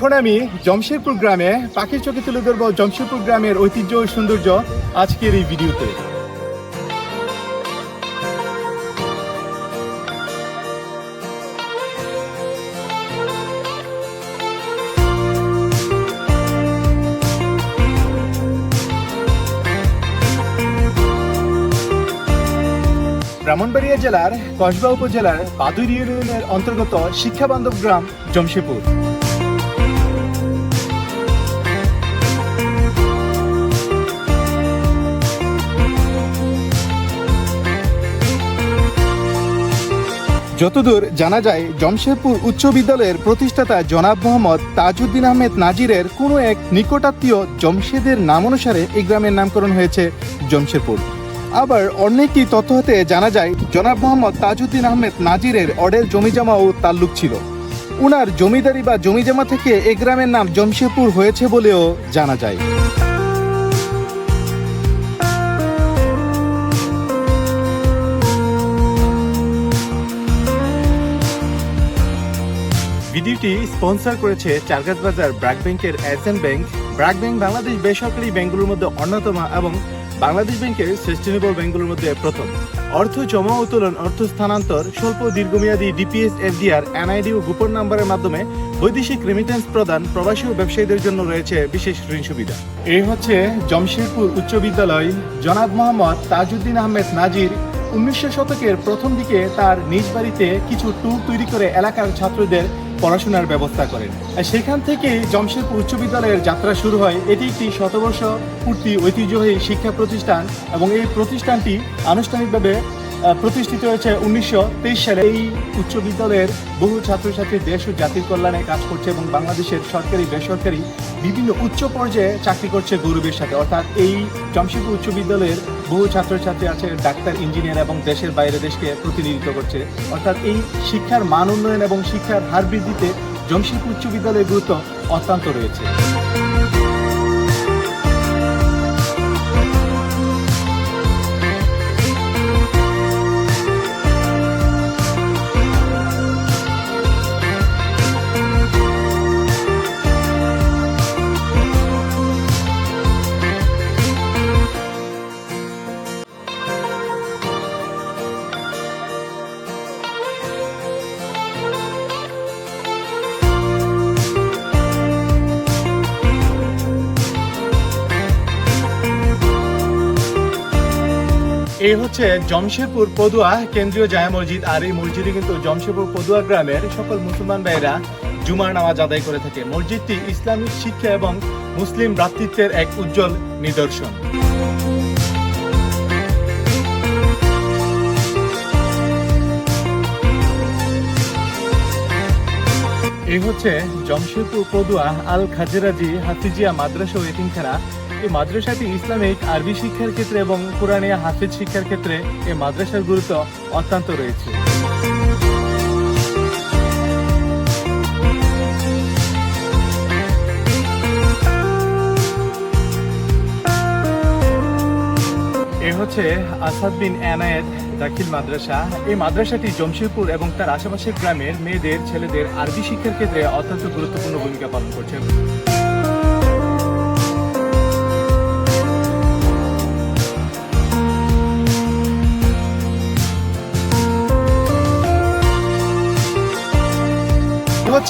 এখন আমি জমশেদপুর গ্রামে পাখির চোখে তুলে ধরবো জমশেদপুর গ্রামের ঐতিহ্য ও সৌন্দর্য আজকের এই ভিডিওতে। ব্রাহ্মণবাড়িয়া জেলার কসবা উপজেলার বাদুর ইউনিয়নের অন্তর্গত শিক্ষাবান্ধব গ্রাম জমশেদপুর। যতদূর জানা যায়, জমশেদপুর উচ্চ বিদ্যালয়ের প্রতিষ্ঠাতা জনাব মোহাম্মদ তাজউদ্দিন আহমেদ নাজিরের কোনো এক নিকটাত্মীয় জমশেদের নাম অনুসারে এই গ্রামের নামকরণ হয়েছে জমশেদপুর। আবার অন্য একটি তথ্য হতে জানা যায়, জনাব মোহাম্মদ তাজউদ্দিন আহমেদ নাজিরের অডের জমিজমা ও তাল্লুক ছিল। উনার জমিদারি বা জমিজমা থেকে এই গ্রামের নাম জমশেদপুর হয়েছে বলেও জানা যায়। ভিডিওটি স্পন্সর করেছে চারগাছ বাজার ব্র্যাক ব্যাংকের SN bank. BRAC bank Bangladesh বেসরকারি ব্যাংকগুলোর মধ্যে অন্যতম এবং বাংলাদেশ ব্যাংকের সাস্টেনেবল ব্যাংকগুলোর মধ্যে প্রথম। অর্থ জমা উত্তোলন অর্থ স্থানান্তর, স্বল্প দীর্ঘমেয়াদী ডিপিএস এফডিআর এনআইডি ও গোপন নাম্বারের মাধ্যমে বৈদেশিক রেমিটেন্স প্রদান প্রবাসী ও ব্যবসায়ীদের জন্য রয়েছে বিশেষ ঋণ সুবিধা। এই হচ্ছে জমশেদপুর উচ্চ বিদ্যালয়। জনাব মোহাম্মদ তাজউদ্দিন আহমেদ নাজির উনিশশো শতকের প্রথম দিকে তার নিজ বাড়িতে কিছু ট্যুর তৈরি করে এলাকার ছাত্রদের পড়াশোনার ব্যবস্থা করেন। সেখান থেকে জমশেদপুর উচ্চ বিদ্যালয়ের যাত্রা শুরু হয়। এটি একটি শতবর্ষ পূর্তি ঐতিহ্যবাহী শিক্ষা প্রতিষ্ঠান এবং এই প্রতিষ্ঠানটি আনুষ্ঠানিকভাবে প্রতিষ্ঠিত হয়েছে উনিশশো তেইশ সালে। এই উচ্চ বিদ্যালয়ের বহু ছাত্রছাত্রী দেশ ও জাতির কল্যাণে কাজ করছে এবং বাংলাদেশের সরকারি, বেসরকারি বিভিন্ন উচ্চ পর্যায়ে চাকরি করছে গৌরবের সাথে। অর্থাৎ এই জমশেদপুর উচ্চ বিদ্যালয়ের বহু ছাত্রছাত্রী আছে, ডাক্তার, ইঞ্জিনিয়ার এবং দেশের বাইরে দেশকে প্রতিনিধিত্ব করছে। অর্থাৎ এই শিক্ষার মান উন্নয়ন এবং শিক্ষার হার বৃদ্ধিতে জমশেদপুর উচ্চ বিদ্যালয়ের গুরুত্ব অত্যন্ত রয়েছে। এই হচ্ছে জমশেদপুর পদুয়া কেন্দ্রীয় জায়া মসজিদ, আর এই মসজিদে কিন্তু জমশেদপুর পদুয়া গ্রামের সকল মুসলমান ভাইরা জুমার নামাজ আদায় করে থাকে। মসজিদটি ইসলামিক শিক্ষা এবং মুসলিম ভ্রাতৃত্বের এক উজ্জ্বল নিদর্শন। এই হচ্ছে জমশেদপুর পদুয়া আল খাজেরাজি হাফিজিয়া মাদ্রাসা ও এতিমখানা এই মাদ্রাসাটি ইসলামিক, আরবি শিক্ষার ক্ষেত্রে এবং কোরআনিয়া হাফিজ শিক্ষার ক্ষেত্রে এই মাদ্রাসার গুরুত্ব অত্যন্ত রয়েছে। হচ্ছে আসাদ বিন এনায়েত, দাখিল মাদ্রাসা। এই মাদ্রাসাটি জমশেদপুর এবং তার আশেপাশের গ্রামের মেয়েদের, ছেলেদের আরবি শিক্ষার ক্ষেত্রে অত্যন্ত গুরুত্বপূর্ণ ভূমিকা পালন করছে।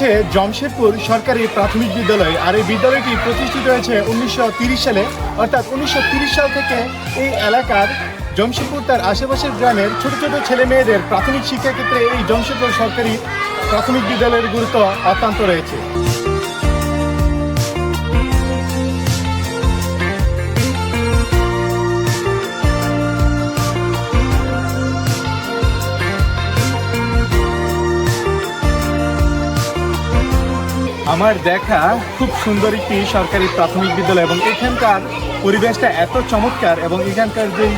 হচ্ছে জমশেদপুর সরকারি প্রাথমিক বিদ্যালয় আর এই বিদ্যালয়টি প্রতিষ্ঠিত হয়েছে উনিশশো সালে, অর্থাৎ উনিশশো সাল থেকে এই এলাকার জমশেদপুর তার আশেপাশের গ্রামের ছোট ছোট ছেলে মেয়েদের প্রাথমিক শিক্ষাক্ষেত্রে এই জমশেদপুর সরকারি প্রাথমিক বিদ্যালয়ের গুরুত্ব অত্যন্ত রয়েছে। আমার দেখা খুব সুন্দর একটি সরকারি প্রাথমিক বিদ্যালয় এবং এখানকার পরিবেশটা এত চমৎকার এবং এখানকার যেই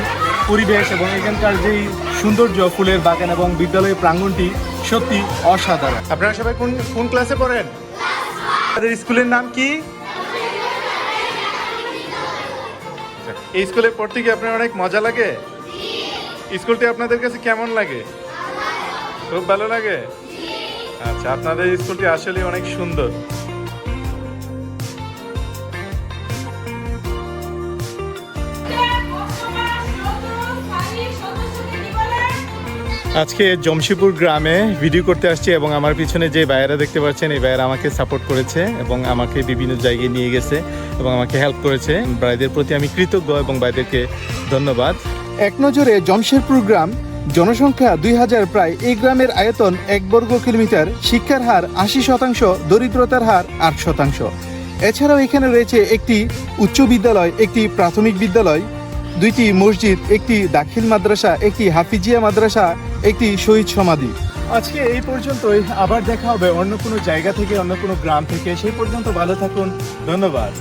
পরিবেশ এবং এখানকার যেই সৌন্দর্য, ফুলের বাগান এবং বিদ্যালয়ের প্রাঙ্গণটি সত্যি অসাধারণ। আপনারা সবাই কোন কোন ক্লাসে পড়েন? আপনাদের স্কুলের নাম কি? এই স্কুলে পড়তে গিয়ে আপনার অনেক মজা লাগে? স্কুলটি আপনাদের কাছে কেমন লাগে? খুব ভালো লাগে? আচ্ছা আপনাদের স্কুলটি আসলে অনেক সুন্দর। আজকে জমশিপুর গ্রামে ভিডিও করতে আসছি এবং আমার পিছনে যে ভাইয়েরা দেখতে পাচ্ছেন এই ভাইয়েরা আমাকে সাপোর্ট করেছে এবং আমাকে বিভিন্ন জায়গায় নিয়ে গেছে এবং আমাকে হেল্প করেছে। ভাইদের প্রতি আমি কৃতজ্ঞ এবং ভাইদেরকে ধন্যবাদ। এক নজরে জমশেদপুর গ্রাম জনসংখ্যা দুই হাজার প্রায় এই গ্রামের আয়তন এক বর্গ কিলোমিটার। শিক্ষার হার আশি শতাংশ, দরিদ্রতার হার আট শতাংশ। এছাড়াও এখানে রয়েছে একটি উচ্চ বিদ্যালয়, একটি প্রাথমিক বিদ্যালয়, দুইটি মসজিদ, একটি দাখিল মাদ্রাসা, একটি হাফিজিয়া মাদ্রাসা, একটি শহীদ সমাধি। আজকে এই পর্যন্তই। আবার দেখা হবে অন্য কোনো জায়গা থেকে, অন্য কোনো গ্রাম থেকে। সেই পর্যন্ত ভালো থাকুন। ধন্যবাদ।